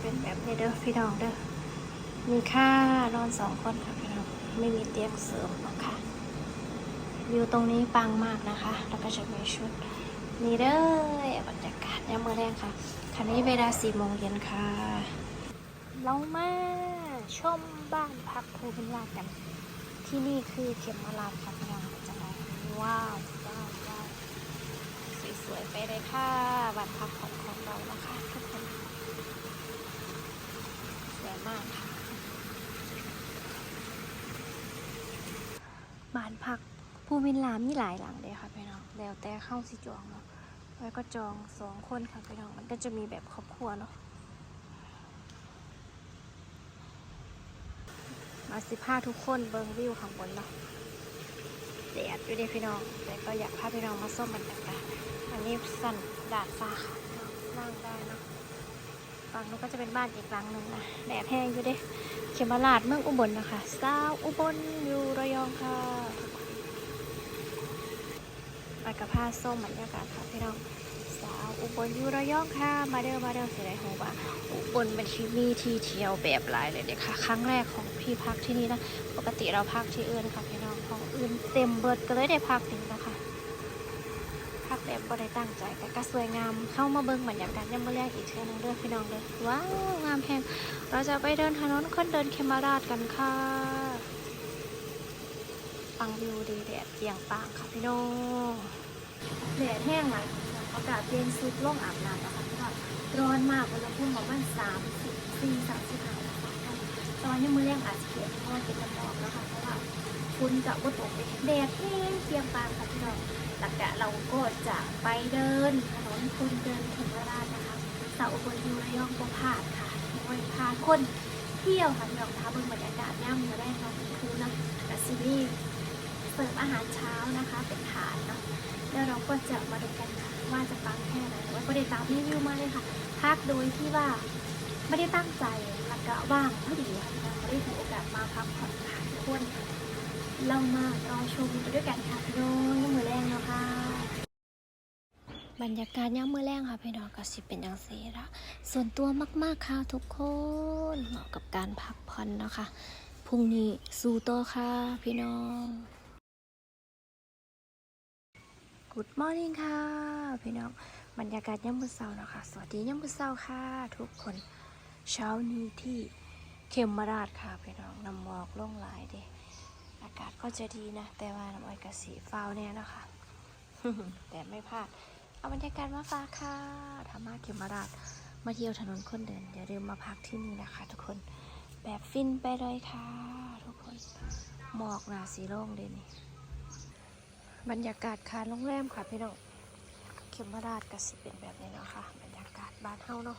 เป็นแบบนี้เด้อพี่น้องเด้อมีค่านอนสองคนค่ะพี่น้องไม่มีเตียงเสริมหรอกค่ะวิวตรงนี้ปังมากนะคะ แล้วก็จะมีชุดนี่เด้อบรรยากาศยามมื้อแรงค่ะคันนี้เวลาสี่โมงเย็นค่ะเรามาชมบ้านพักภูวิลากัน ที่นี่คือเข็มราชค่ะพี่น้องจะมาว้าวว้าวว้าวสวยๆไปเลยค่ะบ้านพักของของเรานะคะทุก มากค่ะบ้านพักภูวิลล่ามีหลายหลังเลยค่ะพี่น้องแล้วแต่เข้าสิจองเนาะไว้ก็จองสองคนค่ะพี่น้องมันก็จะมีแบบครอบครัวเนาะมาสิพาทุกคนเบิงวิวข้างบนเนาะแดดอยู่ดีพี่น้องแต่ก็อยากพาพี่น้องมาส้มบรรยากาศอันนี้สั่นดาดฟ้าค่ะนั่งได้เนาะ ฝั่งนู้นก็จะเป็นบ้านอีกหลังหนึ่งนะแดดแห้งอยู่เด้เขมราชเมืองอุบลนะคะสาวอุบลอยู่ระยองค่ะไปกับผ้าส้มบรรยากาศค่ะพี่น้องสาวอุบลอยู่ระยองค่ะ มาเด้อมาเด้อสิได้หูว่าอุบลเป็นที่มีที่เที่ยวแบบหลายเลยเด็กค่ะ ครั้งแรกของพี่พักที่นี่นะ ปกติเราพักที่อื่นค่ะพี่น้องของอื่นเต็มเบิดก็เลยได้พักนี่นะ คะพักแบบบ่ได้ตั้งใจแต่ก็สวยงามเข้ามาเบิ่งบรรยากาศยังมาเรียกอีกเช่นนึงเด้อพี่น้องเลยว้าวงามแพงเราจะไปเดินถนนคนเดินเคมาราชกันค่ะปังวิวดีแดดเปรียงปางค่ะพี่น้องแดดแห้งไหมอากาศเย็นสุดล่องอาบน้ำนะคะพี่น้องร้อนมากอุณหภูมิประมาณสามสิบสี่สามสิบห้าองศาตอนนี้มือแรงอาจจะเขียนเพราะว่าเป็นกระบอกแล้วค่ะเพราะว่าคุณจะวัดตกแดดแห้งเตรียมปานค่ะพี่น้อง หลังจากเราก็จะไปเดินถนนคนเดินถึงราชนะคะสาวอุบลยูระยองก็พาดค่ะโอ้ยพาคนเที่ยวค่ะพี่น้องท้าเบิ่งบรรยากาศย่ำมือแรกเราเป็นคูนะกัซีรีส์เสิร์ฟอาหารเช้านะคะ เป็นถาดเนาะแล้วเราก็จะมาดูกันค่ะว่าจะปังแค่ไหนว่าก็ได้ตามรีวิวมาเลยค่ะพักโดยที่ว่าไม่ได้ตั้งใจแล้วก็ว่างพอดีค่ะเราได้ถือโอกาสมาพักผ่อนค่ะทุกคนเรามารอชมไปด้วยกันค่ะพี่น้องยามมือแรงแล้วค่ะ บรรยากาศย่ามมือแรงค่ะพี่น้องก็สิเป็นอย่างสีละส่วนตัวมาก ๆ ค่ะทุกคนเหมาะกับการพักผ่อนนะคะพรุ่งนี้สู้โตอค่ะพี่น้อง Good morning ค่ะ พี่น้อง บรรยากาศย่ำมื้อเช้านะคะสวัสดีย่ำมื้อเช้าค่ะ ทุกคนเช้านี้ที่เขมราชค่ะพี่น้องน้ำหมอกล่องหลายเด้อากาศก็จะดีนะ แต่ว่าน้ำอ้อยกะสีฟ้าวแน่นะคะแต่ไม่พลาด เอาบรรยากาศมาฝากค่ะธรรมะเขมราช มาเที่ยวถนนคนเดิน อย่าลืมมาพักที่นี่นะคะ ทุกคน แบบฟินไปเลยค่ะ ทุกคน หมอกหนาสีโล่งเลยนี่ บรรยากาศคาโรงแรมค่ะพี่น้อง เขมราชก็สิเป็นแบบนี้เนาะค่ะ บรรยากาศบ้านเฮาเนาะ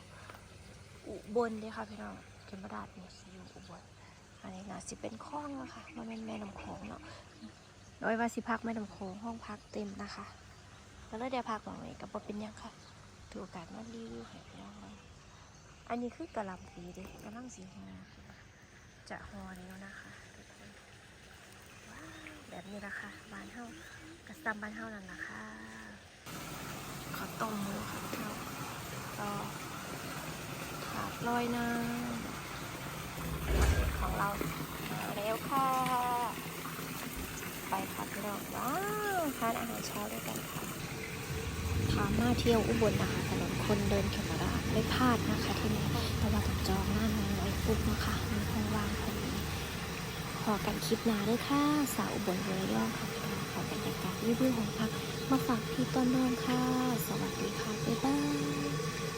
อุบลเด้ค่ะพี่น้อง เขมราชนี่สิอยู่อุบล อันนี้นาสิเป็นคลองแล้วค่ะมันเป็นแม่น้ำโขงเนาะโดยว่าสิพักแม่น้ำโขงห้องพักเต็มนะคะ แล้วเลยได้พักหวังเลยกับเป็นยังค่ะถือโอกาสมารีวิวให้พี่น้องเลยอันนี้คือกระลำปีเด้กำลังสีหอจะหอแล้วนะคะทุกคนแบบนี้ละค่ะบ้านเฮากระซำบ้านเฮานั่นละค่ะขอต้มหมูค่ะพี่น้องต่อขาดลอยน้ำของเราแล้วค่ะ ไปค่ะพี่น้องว้าวทานอาหารเช้าด้วยกันค่ะ มาเที่ยวอุบลนะคะถนนคนเดินเขมราชไม่พลาดนะคะที่นี่เพราะว่าต้องจองหน้านอนไว้ปุ๊บนะคะมีห้องว่างพอดีขอกันคลิปหนาด้วยค่ะ สาวอุบลเรย่องค่ะพี่น้องขอบรรยากาศรีวิวของพักมาฝากพี่ต้นน้องค่ะ สวัสดีค่ะ บ๊ายบาย